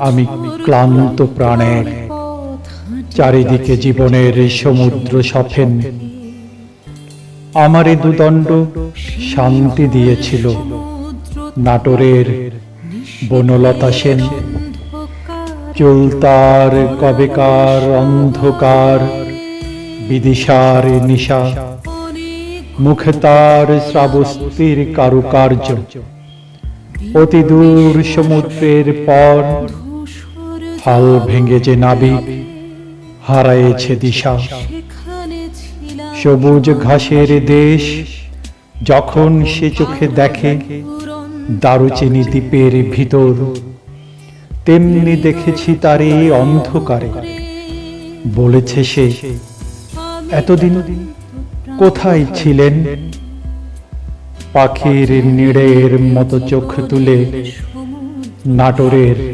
আমি ক্লান্ত প্রাণের চারিদিকে জীবনের সমুদ্র সফেন। আমারে দুদণ্ড শান্তি দিয়েছিল। নাটোরের বনলতা সেন, চুলতার কবেকার অন্ধকার, বিদিশার নিশা, মুখে তার শ্রাবস্তির কারুকার্য। অতি দূর সমুদ্রের পর হাল ভেঙে যে নাবিক হারায়েছে দিশা। সবুজ ঘাসের দেশ যখন সে চোখে দেখে দারুচিনি দ্বীপের ভিতর। তেমনি দেখেছি তারে অন্ধকারে। বলেছে সে এতদিন কোথায় ছিলেন? পাখির নিড়ের মতো চোখ তুলে নাটোরের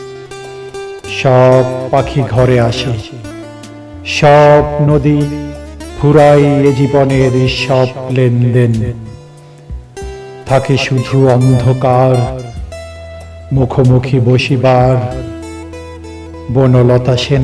সব পাখি ঘরে আসে। সব নদী ফুরাই এ জীবনের সব লেনদেন। থাকে শুধু অন্ধকার, মুখোমুখি বসিবার, বনলতা সেন